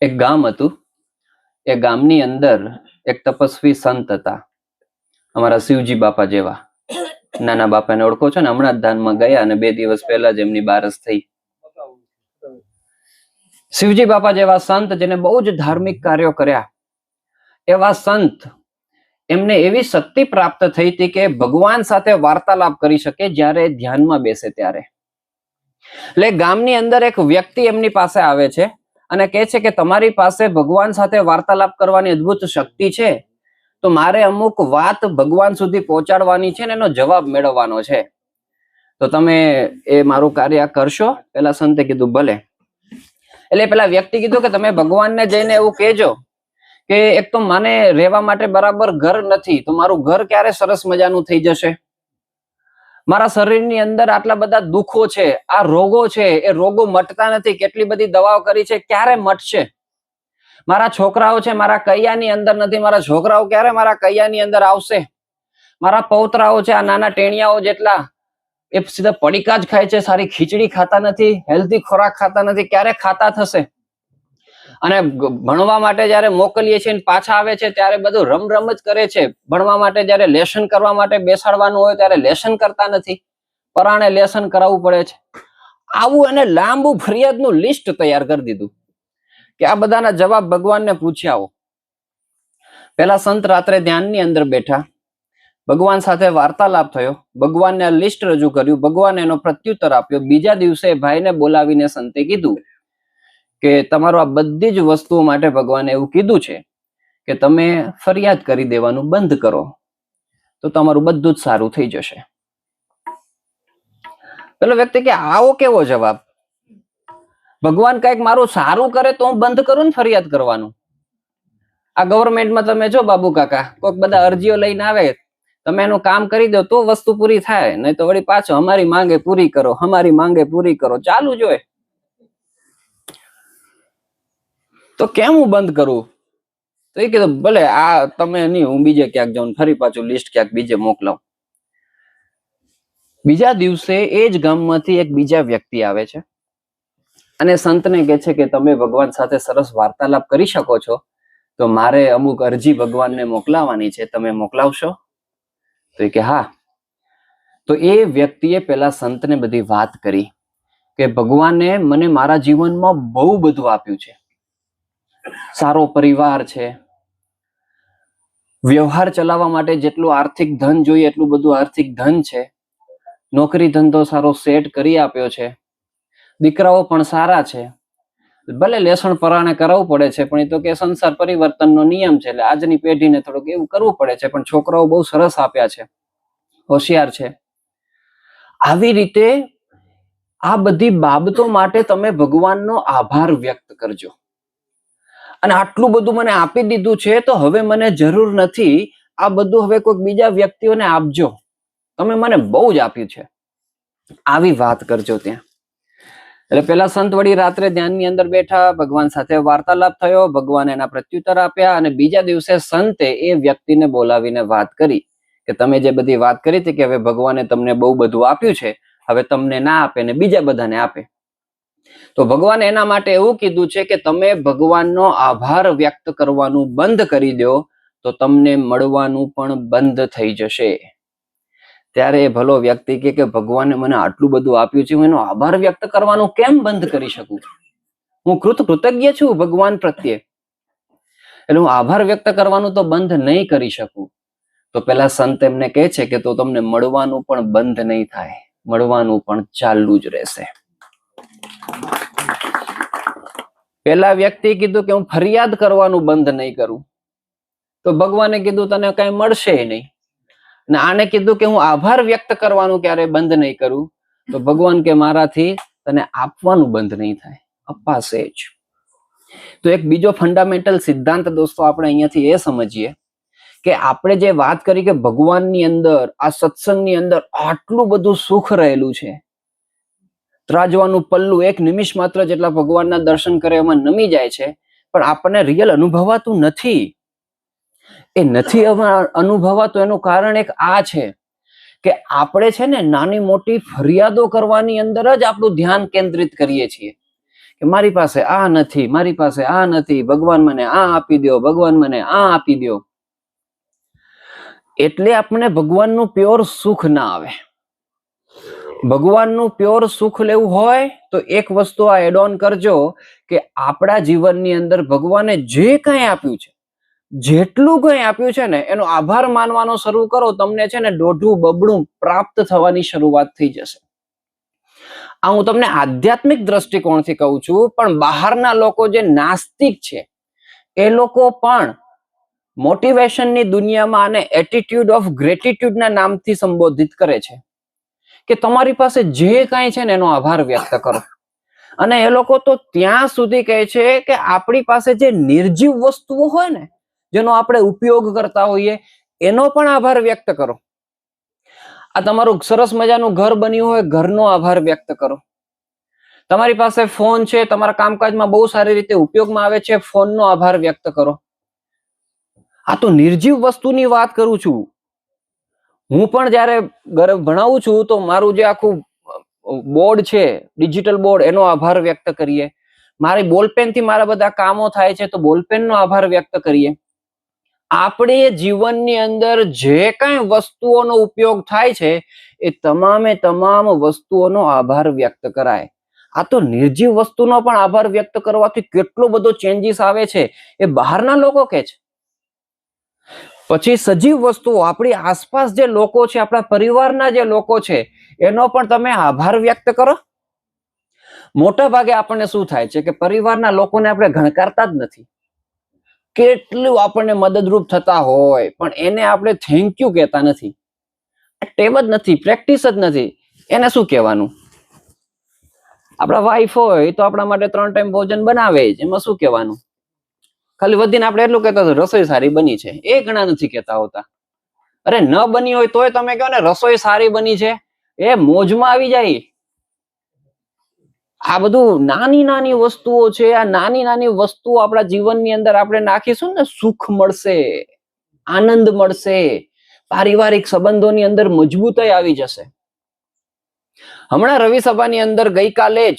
એક ગામ હતું. એ ગામની અંદર એક તપસ્વી સંત હતા. અમારા શિવજી બાપા જેવા. નાના બાપાને ઓળખો છો ને? હમણાં જ દાનમાં ગયા અને બે દિવસ પહેલા જ એમની બારસ થઈ. શિવજી બાપા જેવા સંત જેને બહુ જ ધાર્મિક કાર્યો કર્યા. એવા સંત એમને એવી શક્તિ પ્રાપ્ત થઈ હતી કે ભગવાન સાથે વાર્તાલાપ કરી શકે જ્યારે ધ્યાનમાં બેસે ત્યારે. એટલે ગામની અંદર એક વ્યક્તિ એમની પાસે આવે છે. અને કહે છે કે તમારી પાસે ભગવાન સાથે વાર્તાલાપ કરવાની અદ્ભુત શક્તિ છે, તો મારે અમુક વાત ભગવાન સુધી પહોંચાડવાની છે ને એનો જવાબ મેળવવાનો છે. તો તમે એ મારું કાર્ય કરશો. પેલા સંતે કીધું, ભલે. એટલે પેલા વ્યક્તિ કીધું કે તમે ભગવાનને જઈને એવું કહેજો કે એક તો મને રહેવા માટે બરાબર ઘર નથી, તો મારું ઘર ક્યારે સરસ મજાનું થઈ જશે? મારા શરીરની અંદર આટલા બધા દુઃખો છે, આ રોગો છે, એ રોગો મટતા નથી, કેટલી બધી દવાઓ કરી છે, ક્યારે મટશે? મારા છોકરાઓ છે, મારા કૈયાની અંદર નથી, મારા છોકરાઓ ક્યારે મારા કૈયાની અંદર આવશે? મારા પૌતરાઓ છે, આ નાના ટેણિયાઓ જેટલા, એ સીધા પડીકા જ ખાય છે, સારી ખીચડી ખાતા નથી હેલ્ધી ખોરાક ખાતા નથી, ક્યારે ખાતા થશે? અને ભણવા માટે જ્યારે મોકલીએ છીએ પાછા આવે છે ત્યારે બધું રમ રમ જ કરે છે. ભણવા માટે જ્યારે લેસન કરવા માટે બેસાડવાનું હોય ત્યારે લેસન કરતા નથી. પરાણે લેસન કરાવવું પડે છે. આવું એને લાંબુ ફરિયાદનું લિસ્ટ તૈયાર કરી દીધું. કે આ બધાના જવાબ ભગવાનને પૂછ્યા પેલા સંત રાત્રે ધ્યાનની અંદર બેઠા. ભગવાન સાથે વાર્તાલાપ થયો. ભગવાનને લિસ્ટ રજૂ કર્યું. ભગવાન એનો પ્રત્યુત્તર આપ્યો. બીજા દિવસે ભાઈને બોલાવીને સંતે કીધું કે તમારું આ બધી જ વસ્તુઓ માટે ભગવાને એવું કીધું છે કે તમે ફરિયાદ કરી દેવાનું બંધ કરો, તો તમારું બધું જ સારું થઈ જશે. પેલો વ્યક્તિ કે, આવો કેવો જવાબ? ભગવાન કંઈક મારું સારું કરે તો હું બંધ કરું ને ફરિયાદ કરવાનું? આ ગવર્મેન્ટમાં તમે જો, બાબુ કાકા, કોઈક બધા અરજીઓ લઈને આવે, તમે એનું કામ કરી દો તો વસ્તુ પૂરી થાય, નહીં તો વળી પાછો અમારી માંગે પૂરી કરો, અમારી માંગે પૂરી કરો, ચાલુ જ તો કેમ હું બંધ કરું? તો એ કીધું, ભલે, આ તમે નહીં, હું બીજે ક્યાંક જાઉં ફરી પાછું લિસ્ટ ક્યાંક બીજે મોકલાવું બીજા દિવસે એ જ ગામમાંથી એક બીજા વ્યક્તિ આવે છે અને સંતને કહે છે કે, તમે ભગવાન સાથે સરસ વાર્તાલાપ કરી શકો છો, તો મારે અમુક અરજી ભગવાનને મોકલાવાની છે, તમે મોકલાવશો? તો એ કે, હા. તો એ વ્યક્તિએ પેલા સંતને બધી વાત કરી કે, ભગવાને મને મારા જીવનમાં બહુ બધું આપ્યું છે. સારો પરિવાર છે. વ્યવહાર ચલાવવા માટે જેટલું આર્થિક ધન જોઈએ એટલું બધું આર્થિક ધન છે. નોકરી ધંધો સારો સેટ કરી આપ્યો છે. દીકરાઓ પણ સારા છે. ભલે લેસણ પરાણે કરાવવું પડે છે, પણ એ તો કે સંસાર પરિવર્તનનો નિયમ છે, એટલે આજની પેઢીને થોડુંક એવું કરવું પડે છે, પણ છોકરાઓ બહુ સરસ આપ્યા છે. હોશિયાર છે. આવી રીતે આ બધી બાબતો માટે તમે ભગવાનનો આભાર વ્યક્ત કરજો. અને આટલું બધું મને આપી દીધું છે તો હવે મને જરૂર નથી. આ બધું હવે કોઈક બીજા વ્યક્તિઓને આપજો. તમે મને બહુ જ આપ્યું છે. આવી વાત કરજો ત્યાં. એટલે પેલા સંત વળી રાત્રે ધ્યાનની અંદર બેઠા, ભગવાન સાથે વાર્તાલાપ થયો, ભગવાન એના પ્રત્યુત્તર આપ્યા અને બીજા દિવસે સંતે એ વ્યક્તિને બોલાવીને વાત કરી કે તમે જે બધી વાત કરી હતી કે હવે ભગવાને તમને બહુ બધું આપ્યું છે, હવે તમને ના આપે ને બીજા બધાને આપે. તો ભગવાન એના માટે એવું કીધું છે કે તમે ભગવાનનો આભાર વ્યક્ત કરવાનું બંધ કરી દો, તો તમને મળવાનું પણ બંધ થઈ જશે. ત્યારે ભલો વ્યક્તિ કે ભગવાને મને આટલું બધું આપ્યું છે, હું એનો આભાર વ્યક્ત કરવાનું કેમ બંધ કરી શકું? હું કૃત કૃતજ્ઞ છું ભગવાન પ્રત્યે. એટલે હું આભાર વ્યક્ત કરવાનું તો બંધ નહીં કરી શકું. તો પેલા સંત એમને કહે છે કે તો તમને મળવાનું પણ બંધ નહીં થાય, મળવાનું પણ ચાલુ જ રહેશે. પેલા વ્યક્તિ કીધું કે હું ફરિયાદ કરવાનું બંધ નહીં કરું. તો ભગવાને કીધું, તને કઈ મળશે નહીં. અને આને કીધું કે હું આભાર વ્યક્ત કરવાનું ક્યારે બંધ નહીં કરું? તો ભગવાન કે, મારાથી તને આપવાનું બંધ નહીં થાય. અપાશે જ. તો એક બીજો ફંડામેન્ટલ સિદ્ધાંત દોસ્તો, આપણે અહીંયાથી એ સમજીએ કે આપણે જે વાત કરી કે ભગવાનની અંદર, આ સત્સંગની અંદર આટલું બધું સુખ રહેલું છે ત્રાજવાનું પલ્લું એક નિમિષ માત્ર જેટલા ભગવાનના દર્શન કરે એમાં નમી જાય છે, પણ આપણને રિયલ અનુભવાતું નથી. એ નથી અનુભવાતું એનું કારણ એક આ છે કે આપણે છે ને નાની મોટી ફરિયાદો કરવાની અંદર જ આપણું ધ્યાન કેન્દ્રિત કરીએ છીએ કે મારી પાસે આ નથી, મારી પાસે આ નથી, ભગવાન મને આ આપી દો ભગવાન મને આ આપી દો એટલે આપણને ભગવાનનું પ્યોર સુખ ના આવે. ભગવાનનું પ્યોર સુખ લેવું હોય, તો એક વસ્તુ આ એડ ઓન કરજો કે આપણા જીવનની અંદર ભગવાને જે કંઈ આપ્યું છે, જેટલું કંઈ આપ્યું છે ને, એનો આભાર માનવાનો શરૂ કરો, તમને છે ને દોઢું બબડું પ્રાપ્ત થવાની શરૂઆત થઈ જશે. આ હું તમને આધ્યાત્મિક દ્રષ્ટિકોણથી કહું છું, પણ બહારના લોકો જે નાસ્તિક છે, એ લોકો પણ મોટિવેશનની દુનિયામાં આને એટીટ્યુડ ઓફ ગ્રેટિટ્યુડના નામથી સંબોધિત કરે છે. કે તમારી પાસે જે કાંઈ છે ને એનો આભાર વ્યક્ત કરો. અને એ લોકો તો ત્યાં સુધી કહે છે કે આપણી પાસે જે નિર્જીવ વસ્તુઓ હોય ને, જેનો આપણે ઉપયોગ કરતા હોઈએ, એનો પણ આભાર વ્યક્ત કરો. આ તમારું સરસ મજાનું ઘર બન્યું હોય, ઘરનો આભાર વ્યક્ત કરો. તમારી પાસે ફોન છે, તમારા કામકાજમાં બહુ સારી રીતે ઉપયોગમાં આવે છે, ફોનનો આભાર વ્યક્ત કરો. આ તો નિર્જીવ વસ્તુની વાત કરું છું. હું પણ જ્યારે ઘરે ભણાવું છું, તો મારું જે આખું બોર્ડ છે, ડિજિટલ બોર્ડ, એનો આભાર વ્યક્ત કરીએ. મારી બોલપેનથી મારા બધા કામો થાય છે, તો બોલપેનનો આભાર વ્યક્ત કરીએ. આપણે જીવનની અંદર જે કાંઈ વસ્તુઓનો ઉપયોગ થાય છે, એ તમામે તમામ વસ્તુઓનો આભાર વ્યક્ત કરાય. આ તો નિર્જીવ વસ્તુનો પણ આભાર વ્યક્ત કરવાથી કેટલો બધો ચેન્જીસ આવે છે, એ બહારના લોકો કે છે. પછી સજીવ વસ્તુઓ, આપણી આસપાસ જે લોકો છે, આપણા પરિવારના જે લોકો છે, એનો પણ તમે આભાર વ્યક્ત કરો. મોટા ભાગે આપણને શું થાય છે કે પરિવારના લોકોને આપણે ગણકારતા જ નથી. કેટલું આપણને મદદરૂપ થતા હોય, પણ એને આપણે થેન્ક યુ કહેતા નથી. ટેવ જ નથી પ્રેક્ટિસ જ નથી. એને શું કહેવાનું? આપણા વાઈફ હોય તો આપણા માટે ત્રણ ટાઈમ ભોજન બનાવે જ, એમાં શું કહેવાનું? ખાલી વધીને આપણે એટલું કહેતા રસોઈ સારી બની છે. એ ઘણા નથી કહેતા હોતા. અરે, ન બની હોય તોય તમે કહો ને, રસોઈ સારી બની છે, એ મોજમાં આવી જાય. આ બધું નાની નાની વસ્તુઓ છે, આ નાની નાની વસ્તુઓ આપણા જીવનની અંદર આપણે નાખીશું ને, સુખ મળશે, આનંદ મળશે, પારિવારિક સંબંધોની અંદર મજબૂતાઈ આવી જશે. હમણાં રવિ સભાની અંદર ગઈકાલે જ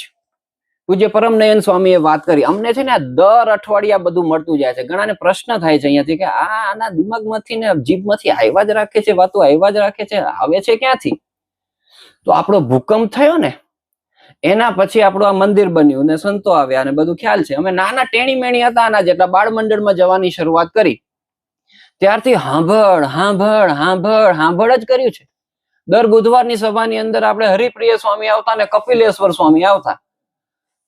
પૂજ્ય પરમ નયન સ્વામીએ વાત કરી, અમને છે ને દર અઠવાડિયા બધું મળતું જાય છે. ઘણાને પ્રશ્ન થાય છે અહીંયાથી કે આ આના દિમાગમાંથી ને જીભમાંથી આવ્યા જ રાખે છે, વાતો આવ્યા જ રાખે છે, આવે છે ક્યાંથી? તો આપણો ભૂકંપ થયો ને, એના પછી આપણું આ મંદિર બન્યું ને સંતો આવ્યા અને બધું ખ્યાલ છે. અમે નાના ટેણી મેણી હતા આના જેટલા બાળ મંડળમાં જવાની શરૂઆત કરી. ત્યારથી હાંભળ હાંભળ હાંભળ હાંભળ જ કર્યું છે. દર બુધવારની સભાની અંદર આપણે હરિપ્રિય સ્વામી આવતા ને કપિલેશ્વર સ્વામી આવતા.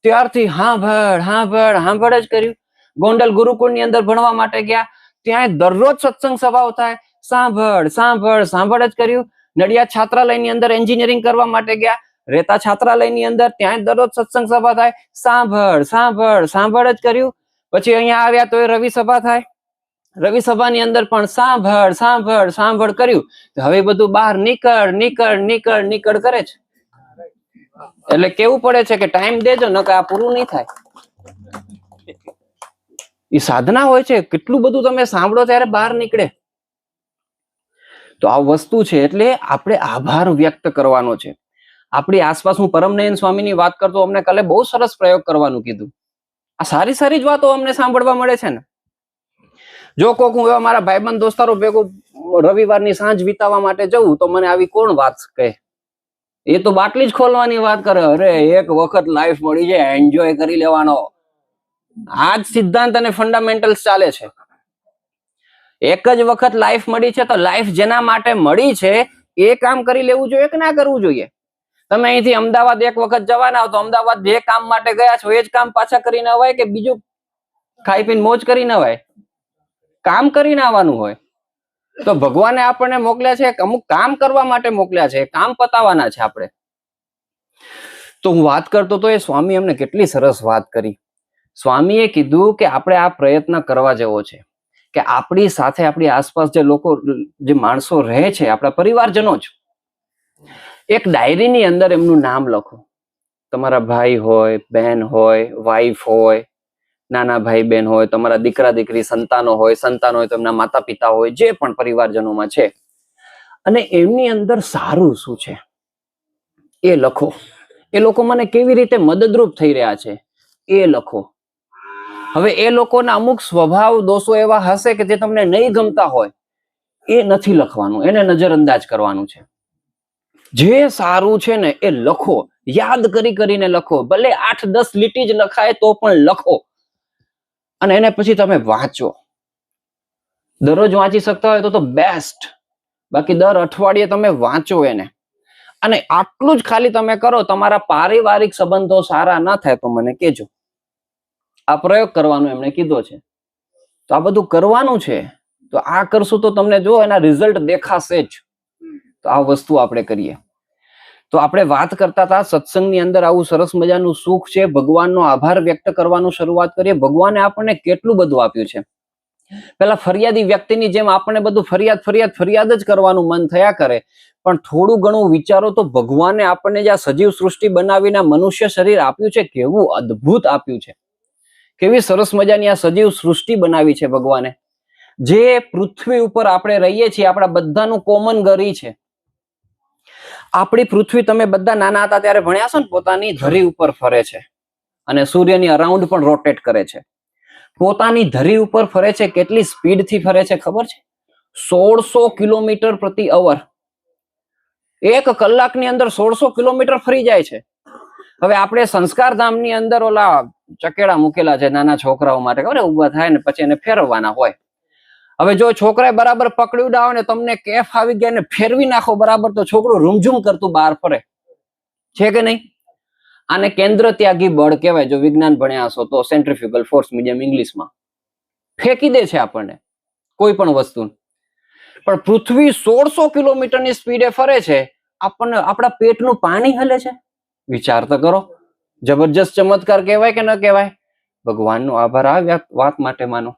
ત્યારથી હાંભળ હાંભળ હાંભળ જ કર્યું. ગોંડલ ગુરુકુળની અંદર ભણવા માટે ગયા. ત્યાં દરરોજ સત્સંગ સભાઓ થાય. સાંભળ સાંભળ સાંભળ જ કર્યું. નડિયાદ છાત્રાલયની અંદર એન્જિનિયરિંગ કરવા માટે ગયા. રહેતા છાત્રાલયની અંદર ત્યાં દરરોજ સત્સંગ સભા થાય. સાંભળ સાંભળ સાંભળ જ કર્યું. પછી અહીંયા આવ્યા તો એ રવિ સભા થાય. રવિ સભાની અંદર પણ સાંભળ સાંભળ સાંભળ કર્યું. હવે બધું બહાર નીકળ નીકળ નીકળ નીકળ કરે છે. એટલે કેવું પડે છે કે ટાઈમ દેજો, ન આ પૂરું નહીં થાય. એ સાધના હોય છે, કેટલું બધું તમે સાંભળો ત્યારે બહાર નીકળે. તો આ વસ્તુ છે એટલે આપણે આભાર વ્યક્ત કરવાનો છે. આપણી આસપાસ હું પરમનયન સ્વામીની વાત કરતો અમને કાલે બહુ સરસ પ્રયોગ કરવાનું કીધું. આ સારી સારી જ વાતો અમને સાંભળવા મળે છે ને. જો કોક હું એવા મારા ભાઈબંધ દોસ્તારો ભેગો રવિવારની સાંજ વિતાવવા માટે જવું તો મને આવી કોણ વાત કહે? એ તો બાટલી જ ખોલવાની વાત કરે. અરે, એક વખત લાઈફ મળી જાય એન્જોય કરી લેવાનો. આ જ સિદ્ધાંત અને ફંડામેન્ટલ્સ ચાલે છે. એક જ વખત લાઈફ મળી છે તો લાઈફ જેના માટે મળી છે, એ કામ કરી લેવું જોઈએ કે ના કરવું જોઈએ? તમે અહીંથી અમદાવાદ એક વખત જવાના હો તો અમદાવાદ જે કામ માટે ગયા છો, એ જ કામ પાછા કરીને અવાય કે બીજું ખાઈ પીને મોજ કરીને અવાય? કામ કરીને આવવાનું હોય. તો ભગવાને આપણને મોકલ્યા છે અમુક કામ કરવા માટે મોકલ્યા છે, કામ પતાવવાના છે આપણે. તો હું વાત કરતો તો એ સ્વામી અમને કેટલી સરસ વાત કરી. સ્વામીએ કીધું કે આપણે આ પ્રયત્ન કરવા જેવો છે. કે આપણી સાથે આપણી આસપાસ જે લોકો, જે માણસો રહે છે, આપણા પરિવારજનો જ. એક ડાયરીની અંદર એમનું નામ લખો. તમારા ભાઈ હોય બહેન હોય વાઈફ હોય નાના ભાઈ બહેન હોય, તમારા દીકરા દીકરી સંતાનો હોય, સંતાન હોય તેમના માતા પિતા હોય, જે પણ પરિવારજનોમાં છે. અને એમની અંદર સારું શું છે? એ લખો. એ લોકો મને કેવી રીતે મદદરૂપ થઈ રહ્યા છે? એ લખો. હવે એ લોકોના અમુક સ્વભાવ, દોષો એવા હશે કે જે તમને નહીં ગમતા હોય, એ નથી લખવાનું. એને નજરઅંદાજ કરવાનું છે. જે સારું છે ને એ લખો. યાદ કરી કરીને લખો. ભલે આઠ દસ લીટી જ લખાય તો પણ લખો. અને એને પછી તમે વાંચો. દરરોજ વાંચી શકતા હોય તો તો બેસ્ટ બાકી દર અઠવાડિયે તમે વાંચો એને. અને આટલું જ ખાલી તમે કરો, તમારા પારિવારિક સંબંધો સારા ના થાય તો મને કહેજો. આ પ્રયોગ કરવાનો એમણે કીધો છે. તો આ બધું કરવાનું છે. તો આ કરશું તો તમને જો એના રિઝલ્ટ દેખાશે જ. તો આ વસ્તુ આપણે કરીએ. તો આપણે વાત કરતા હતા સત્સંગની અંદર આવું સરસ મજાનું સુખ છે, ભગવાનનો આભાર વ્યક્ત કરવાનું શરૂઆત કરીએ. ભગવાને આપણને કેટલું બધું આપ્યું છે? પેલા ફરિયાદી વ્યક્તિની જેમ આપણને બધું ફરિયાદ ફરિયાદ ફરિયાદ જ કરવાનું મન થયા કરે. પણ થોડું ઘણું વિચારો તો ભગવાને આપણને જે આ સજીવ સૃષ્ટિ બનાવીને મનુષ્ય શરીર આપ્યું છે, કેવું અદ્ભુત આપ્યું છે. કેવી સરસ મજાની આ સજીવ સૃષ્ટિ બનાવી છે ભગવાને. જે પૃથ્વી ઉપર આપણે રહીએ છીએ, આપણા બધાનું કોમન ગરી છે. આપણી પૃથ્વી તમે બધા નાના હતા ત્યારે ભણ્યા છો ને, પોતાની ધરી ઉપર ફરે છે. અને સૂર્યની અરાઉન્ડ પણ રોટેટ કરે છે. પોતાની ધરી ઉપર ફરે છે, કેટલી સ્પીડથી ફરે છે ખબર છે? સોળસો કિલોમીટર પ્રતિ અવર એક કલાકની અંદર સોળસો કિલોમીટર ફરી જાય છે. હવે આપણે સંસ્કાર ધામની અંદર ઓલા ચકેડા મૂકેલા છે નાના છોકરાઓ માટે, ખબર ઊભા થાય ને પછી એને ફેરવવાના હોય. હવે જો છોકરાએ બરાબર પકડી ઉડાવો ને તમને કેફ આવી ગયા ને ફેરવી નાખો બરાબર, તો છોકરું રૂમઝૂમ કરતું બહાર ફરે. છે કે નહીં? આને કેન્દ્ર ત્યાગી બળ કહેવાય, જો વિજ્ઞાન ભણ્યા હશો તો સેન્ટ્રીફ્યુગલ ફોર્સ મીડિયમ ઇંગ્લિશમાં. ફેંકી દે છે આપણને, કોઈ પણ વસ્તુ. પણ પૃથ્વી સોળસો કિલોમીટરની સ્પીડે ફરે છે, આપણને, આપણા પેટનું પાણી હલે છે. વિચાર તો કરો, જબરજસ્ત ચમત્કાર કહેવાય કે ન કહેવાય? ભગવાનનો આભાર આ વાત માટે માનો.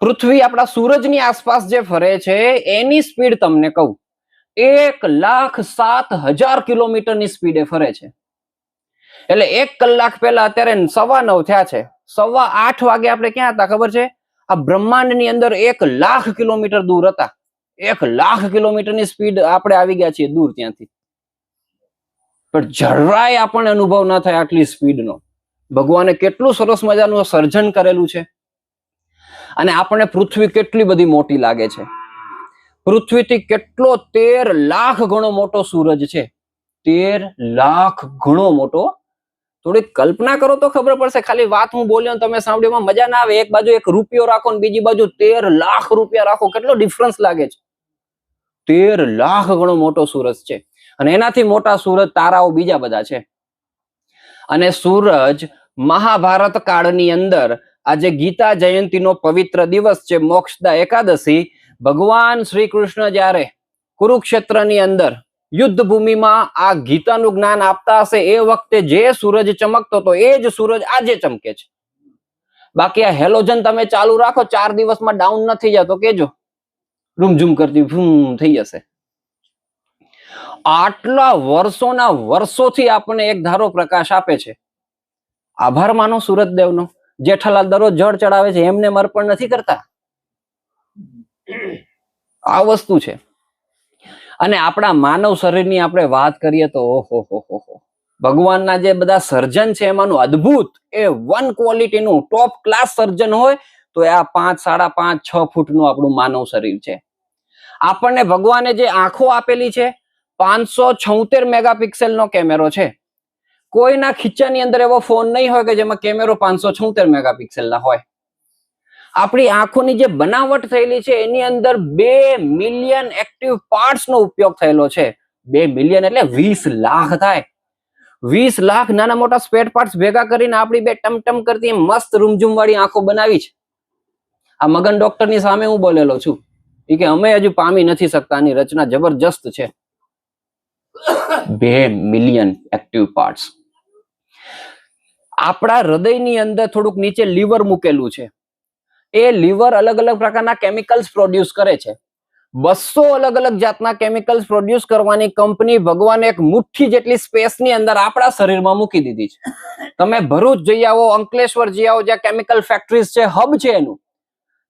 પૃથ્વી આપણા સૂરજની આસપાસ જે ફરે છે, એની સ્પીડ તમને કહું, એક લાખ સાત હજાર કિલોમીટરની સ્પીડે ફરે છે. એટલે એક કલાક પહેલા અત્યારે સવા નવ થયા છે. સવા આઠ વાગે આપણે ક્યાં હતા ખબર છે? આ બ્રહ્માંડની અંદર એક લાખ કિલોમીટર દૂર હતા. એક લાખ કિલોમીટરની સ્પીડ આપણે આવી ગયા છીએ દૂર ત્યાંથી. પણ જરાય આપણને અનુભવ ન થાય આટલી સ્પીડનો. ભગવાને કેટલું સરસ મજાનું સર્જન કરેલું છે. અને આપણને પૃથ્વી કેટલી બધી મોટી લાગે છે? પૃથ્વીથી કેટલો તેર લાખ ગણો મોટો સૂરજ છે? તેર લાખ ગણો મોટો? થોડીક કલ્પના કરો તો ખબર પડશે. ખાલી વાત હું બોલ્યો તમે સાંભળ્યો મજા ના આવે. એક બાજુ એક રૂપિયો રાખો ને બીજી બાજુ તેર લાખ રૂપિયા રાખો. કેટલો ડિફરન્સ લાગે છે? તેર લાખ ગણો મોટો સૂરજ છે. અને એનાથી મોટા સૂરજ તારાઓ બીજા બધા છે. અને સૂરજ મહાભારત કાળની અંદર આજે ગીતા જયંતીનો પવિત્ર દિવસ છે, મોક્ષદા એકાદશી. ભગવાન શ્રી કૃષ્ણ જ્યારે કુરુક્ષેત્રની અંદર યુદ્ધ ભૂમિમાં આ ગીતાનું જ્ઞાન આપતા હશે, એ વખતે જે સૂરજ ચમકતો હતો, એ જ સૂરજ આજે ચમકે છે. બાકી આ હેલોજન તમે ચાલુ રાખો, ચાર દિવસમાં ડાઉન નથી જતો, કેજો. રૂમઝૂમ કરતી ભૂમ થઈ જશે. આટલા વર્ષોના વર્ષોથી આપણને એક ધારો પ્રકાશ આપે છે. આભાર માનો સુરતદેવનો. જેઠાલાલ દરરોજ જળ ચડાવે છે, એમને અર્પણ નથી કરતા? આ વસ્તુ છે. અને આપણા માનવ શરીરની આપણે વાત કરીએ તો, ઓહો, હો હો હો. ભગવાનના જે બધા સર્જન છે, એમાંનું અદ્ભુત એ વન ક્વોલિટીનું ટોપ ક્લાસ સર્જન હોય, તો આ પાંચ, સાડા પાંચ, છ ફૂટનું આપણું માનવ શરીર છે. આપણને ભગવાને જે આંખો આપેલી છે, પાંચસો છોતેર મેગાપિક્સેલનો કેમેરો છે. કોઈના ખીચાની અંદર એવો ફોન નહીં હોય કે જેમાં કેમેરો પાંચસો છોતેર મેગાપિક્સેલના હોય. આપણી આંખોની જે બનાવટ થયેલી છે, એની અંદર બે મિલિયન એક્ટિવ પાર્ટ્સ નો ઉપયોગ થયેલો છે. બે મિલિયન એટલે વીસ લાખ થાય. વીસ લાખ નાના મોટા સ્પેર પાર્ટ્સ ભેગા કરીને આપણી બે ટમટમ કરતી મસ્ત રૂમઝૂમ વાળી આંખો બનાવી છે. આ મગન ડોક્ટરની સામે હું બોલેલો છું. એ કે અમે હજુ પામી નથી શકતા, આની રચના જબરજસ્ત છે. બે મિલિયન એક્ટિવ પાર્ટ્સ આપણા હૃદયની અંદર થોડુંક નીચે લીવર મૂકેલું છે. એ લીવર અલગ અલગ પ્રકારના કેમિકલ્સ પ્રોડ્યુસ કરે છે. બસો અલગ અલગ જાતના કેમિકલ્સ પ્રોડ્યુસ કરવાની કંપની ભગવાને એક મુઠ્ઠી જેટલી સ્પેસની અંદર આપણા શરીરમાં મૂકી દીધી છે. તમે ભરૂચ જઈ આવો, અંકલેશ્વર જઈ આવો, જ્યાં કેમિકલ ફેક્ટરીઝ છે હબ છે એનું.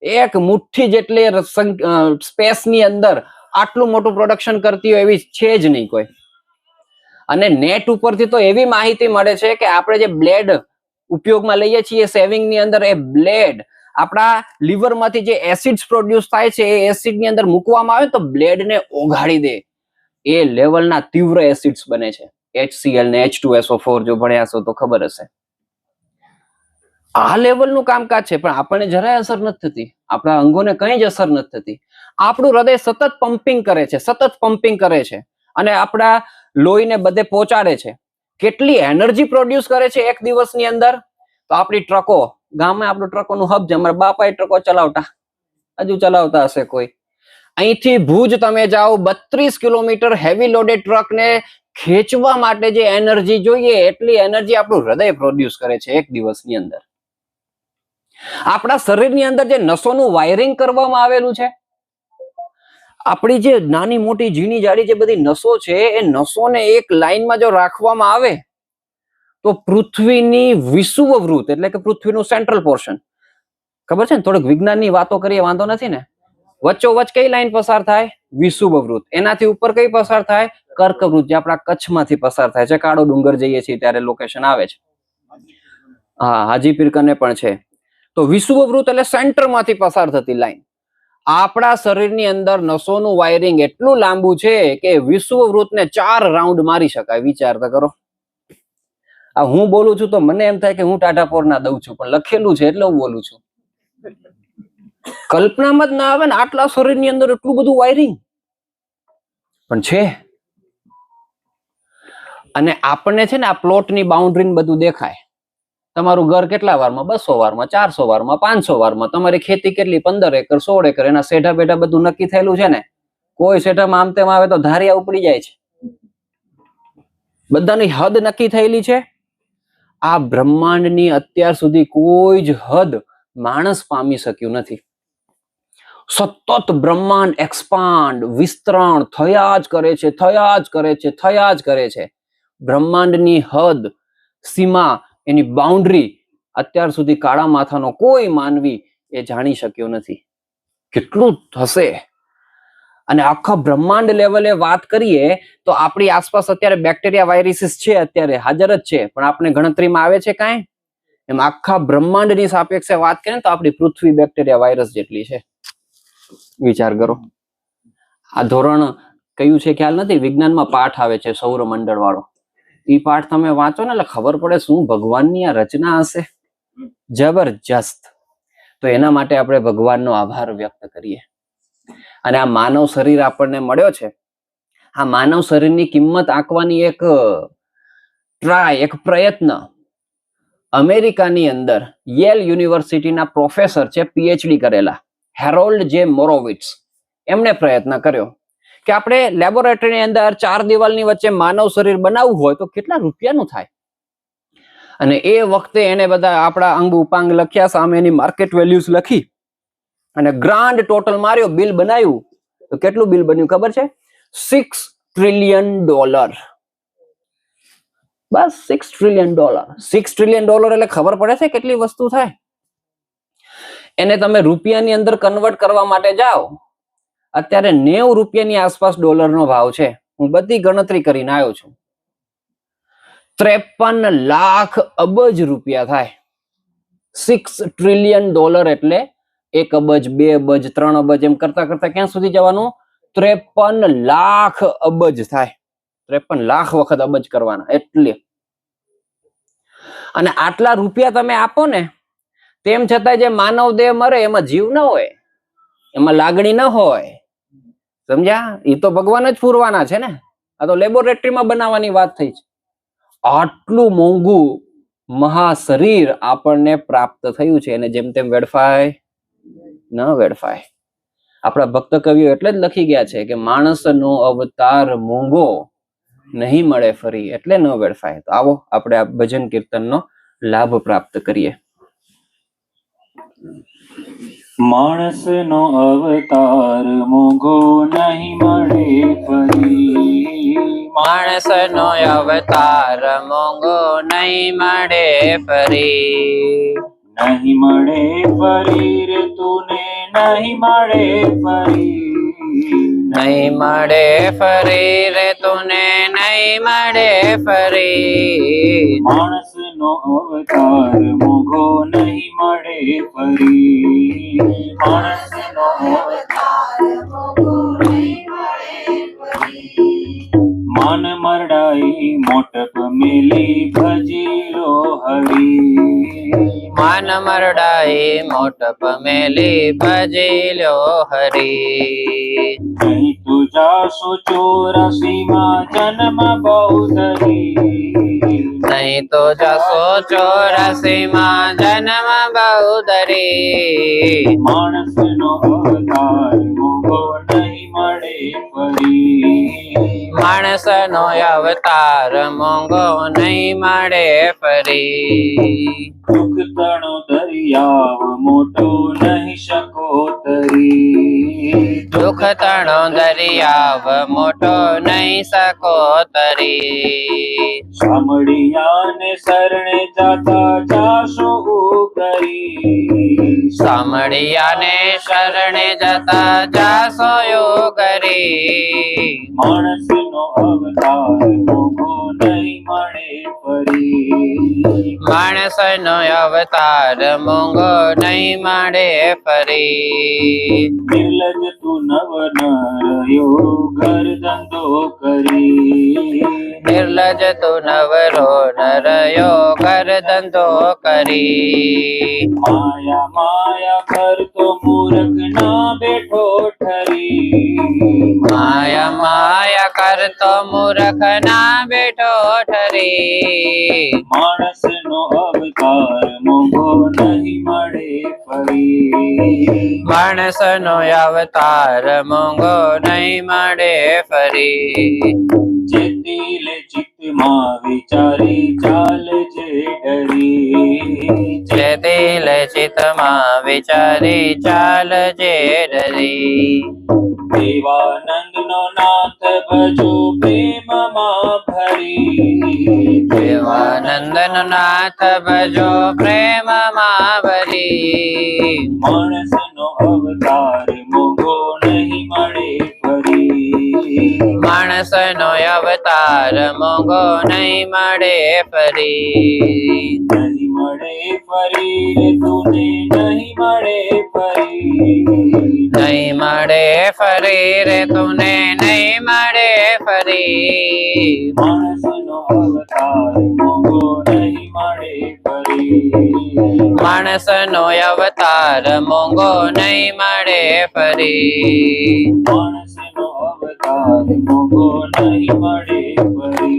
એક મુઠ્ઠી જેટલી સ્પેસની અંદર આટલું મોટું પ્રોડક્શન કરતી હોય એવી છે જ નહીં કોઈ. અને નેટ ઉપરથી તો એવી માહિતી મળે છે કે આપણે જે બ્લેડ ઉપયોગમાં લઈએ છીએ સેવિંગની અંદર એ બ્લેડ આપણા liver માંથી જે એસિડ્સ પ્રોડ્યુસ થાય છે, એ એસિડની અંદર મૂકવામાં આવે તો બ્લેડ ને ઓગાળી દે. એ લેવલના તીવ્ર એસિડ્સ બને છે. HCl ને H2SO4 જો ભણ્યા છો તો ખબર હશે. આ લેવલનું કામકાજ છે, પણ આપણને જરાય અસર નથી થતી. આપણા અંગોને કંઈ જ અસર નથી થતી. આપણું હૃદય સતત પમ્પિંગ કરે છે, સતત પમ્પિંગ કરે છે. અને આપણા લોહીને બધે પહોંચાડે છે. કેટલી એનર્જી પ્રોડ્યુસ કરે છે એક દિવસની અંદર? તો આપણી ટ્રકો, ગામે આપણું ટ્રકોનું હબ છે. અમારા બાપાએ ટ્રકો ચલાવતા. હજુ ચલાવતા હશે કોઈ. અહીંથી ભુજ તમે જાઓ, બત્રીસ કિલોમીટર હેવી લોડેડ ટ્રકને ખેંચવા માટે જે એનર્જી જોઈએ, એટલી એનર્જી આપણું હૃદય પ્રોડ્યુસ કરે છે એક દિવસની અંદર. આપણા શરીરની અંદર જે નસોનું વાયરિંગ કરવામાં આવેલું છે આપણી જે નાની મોટી ઝીણી જાડી જે બધી નસો છે, એ નસોને એક લાઈનમાં જો રાખવામાં આવે, તો પૃથ્વીની વિષુવવૃત્ત, એટલે કે પૃથ્વીનું સેન્ટ્રલ પોર્શન ખબર છે ને? થોડીક વિજ્ઞાનની વાતો કરીએ, વાંધો નથી ને? વચ્ચોવચ્ચ કઈ લાઈન પસાર થાય? વિષુવવૃત્ત. એનાથી ઉપર કઈ પસાર થાય? કર્કવૃત્ત, જે આપણા કચ્છમાંથી પસાર થાય છે. કાળો ડુંગર જઈએ છીએ ત્યારે લોકેશન આવે છે. હા, હાજીપીર કને પણ છે. તો વિષુવવૃત્ત એટલે સેન્ટરમાંથી પસાર થતી લાઈન આપણા શરીરની અંદર નસોનું વાયરિંગ એટલું લાંબુ છે કે વિશ્વવૃતને ચાર રાઉન્ડ મારી શકાય. વિચાર તો કરો. આ હું બોલું છું તો મને એમ થાય કે હું ટાટા પોરના દઉં છું, પણ લખેલું છે એટલે હું બોલું છું. કલ્પનામાં જ ના આવે ને આટલા શરીરની અંદર એટલું બધું વાયરિંગ પણ છે. અને આપણને છે ને આ પ્લોટની બાઉન્ડ્રી બધું દેખાય. તમારું ઘર કેટલા વારમાં? બસો વારમાં, ચારસો વારમાં, પાંચસો વારમાં? તમારી ખેતી કેટલી? પંદર એકર, સોળ એકર? એના શેઢા બેઠા બધું નક્કી થયેલું છે ને? કોઈ શેઢામાં આમ તેમ આવે તો ધારિયા ઉપડી જાય છે. બધાની હદ નક્કી થયેલી છે? આ બ્રહ્માંડની અત્યાર સુધી કોઈ જ હદ માણસ પામી શક્યું નથી. સતત બ્રહ્માંડ એક્સપાન્ડ, વિસ્તરણ થયા જ કરે છે, થયા જ કરે છે, થયા જ કરે છે. બ્રહ્માંડની હદ સીમા એની બાઉન્ડ્રી અત્યાર સુધી કાળા માથાનો કોઈ માનવી એ જાણી શક્યો નથી. કેટલું થશે? અને આખા બ્રહ્માંડ લેવલે વાત કરીએ તો આપણી આસપાસ અત્યારે બેક્ટેરિયા વાયરસીસ છે અત્યારે, હાજર જ છે. પણ આપણે ગણતરીમાં આવે છે કાંઈ? એમ આખા બ્રહ્માંડની સાપેક્ષે વાત કરીએ તો આપણી પૃથ્વી બેક્ટેરિયા વાયરસ જેટલી છે. વિચાર કરો. આ ધોરણ કયું છે ખ્યાલ નથી? વિજ્ઞાનમાં પાઠ આવે છે સૌરમંડળ વાળો ઈ પાઠ તમે વાંચો ને એટલે ખબર પડે શું ભગવાનની આ રચના હશે. જબરજસ્ત. તો એના માટે આપણે ભગવાનનો આભાર વ્યક્ત કરીએ. અને આ માનવ શરીર આપણને મળ્યો છે. આ માનવ શરીરની કિંમત આંકવાની એક ટ્રાય એક પ્રયત્ન. અમેરિકાની અંદર યેલ યુનિવર્સિટીના પ્રોફેસર છે પીએચડી કરેલા. હેરોલ્ડ જે મોરોવિટ્સ. એમણે પ્રયત્ન કર્યો. કે આપણે લેબોરેટરીની અંદર ચાર દિવાલની વચ્ચે માનવ શરીર બનાવવું હોય તો કેટલા રૂપિયાનું થાય? અને એ વખતે એને બધા આપણા અંગ ઉપાંગ લખ્યા, સામે એની માર્કેટ વેલ્યુઝ લખી અને ગ્રાન્ડ ટોટલ માર્યો બિલ બનાવ્યું. તો કેટલું બિલ બન્યું ખબર છે? સિક્સ ટ્રિલિયન ડોલર બસ six trillion dollar six trillion dollar એટલે ખબર પડે છે કેટલી વસ્તુ થાય? એને તમે રૂપિયાની અંદર કન્વર્ટ કરવા માટે જાઓ. અત્યારે નેવ રૂપિયાની આસપાસ ડોલરનો ભાવ છે. હું બધી ગણતરી કરીને આવ્યો છું. ત્રેપન લાખ અબજ રૂપિયા થાય. સિક્સ ટ્રિલિયન ડોલર એટલે એક અબજ, બે અબજ, ત્રણ અબજ એમ કરતા કરતા ક્યાં સુધી જવાનું? ત્રેપન લાખ અબજ થાય. ત્રેપન લાખ વખત અબજ કરવાના, એટલે. અને આટલા રૂપિયા તમે આપો ને, તેમ છતાં જે માનવ દેહ મરે એમાં જીવ ન હોય. એમાં લાગણી ન હોય. સમજ્યા? એ તો ભગવાન જ પૂરવાના છે ને? આ તો લેબોરેટરીમાં બનાવવાની વાત થઈ છે. આટલું મોંઘું મહાશરીર આપણને પ્રાપ્ત થયું છે. અને જેમ તેમ વેડફાય, ન વેડફાય. આપણા ભક્ત કવિઓ એટલે જ લખી ગયા છે કે માણસનો અવતાર મોંઘો નહીં મળે ફરી, એટલે ન વેડફાય. તો આવો આપણે આ ભજન કીર્તનનો લાભ પ્રાપ્ત કરીએ. માણસનો અવતાર મોંઘો નહીં મળે ફરી. માણસનો અવતાર મોંઘો નહીં મળે ફરી. નહીં મળે ફરી રે તુને નહીં મળે ફરી. નહીં મળે ફરી રે તુને નહીં મળે ફરી. માણસનો માણસનો અવતાર મોઘો નહીં મળે ફરી. માણસનો અવતાર માન મરડાઈ મોટપ મેલી ભજીલો હરી મન મરડાઈ મોટપ મેલી ભજીલો હરી નહીં તો જાશો ચોરાસીમાં જન્મ બહુ ધરી. નહીં તો જશો ચોરાસી માં જન્મ બહુદરી. માણસનો અવતાર મોઘો નહીં મળે ફરી. માણસ નો અવતાર મોંઘો નહીં મળે ફરી. દુઃખ તણો દરિયાવ મોટો નહીં શકો તરી. દુઃખ તણો દરિયાવ મોટો નહીં શકો તરી. સાંભળિયાને શરણે જાતા જાશો કરી સામળિયાને શરણે જતા જાસો કરી માણસનો અવતાર મળે ફરી. માણસ નો અવતાર મોંઘો નહીં મળે ફરી. નિર્લજ તું નવ ન રહ્યો ઘર ધંધો કરી. નિર્લજ તો નવરો નરયો કર ધંધો કરી. માયા માયા કરતો મૂરખ ના બેઠો કરતો મૂર્ખ ના બેઠો ઠરી. માણસનો અવતાર મોંઘો નહીં મળે ફરી. માણસ નો અવતાર મોંઘો નહીં મળે ફરી. જેતી લે ચિત્તમાં વિચારી ચાલજે ડરી. જે દિલ ચિતમાં વિચારી ચાલ જે ડરી. દેવાનંદ નો નાથ ભજો પ્રેમમાં ભરી. દેવાનંદ નો નાથ ભજો પ્રેમમાં ભરી. માણસનો અવતાર મોગો નહીં મળે ફરી. માણસ નો અવતાર મોંઘો નહીં મળે ફરી. નહીં મળે ફરી રે તુને નહીં મળે ફરી. નહીં મળે ફરી રે તુને નહીં મળે ફરી. માણસનો અવતાર મોંઘો નહીં મળે ફરી. માણસ નો અવતાર મોંઘો નહીં મળે ફરી. માણસનો தாய் முகோனை மழைப்படி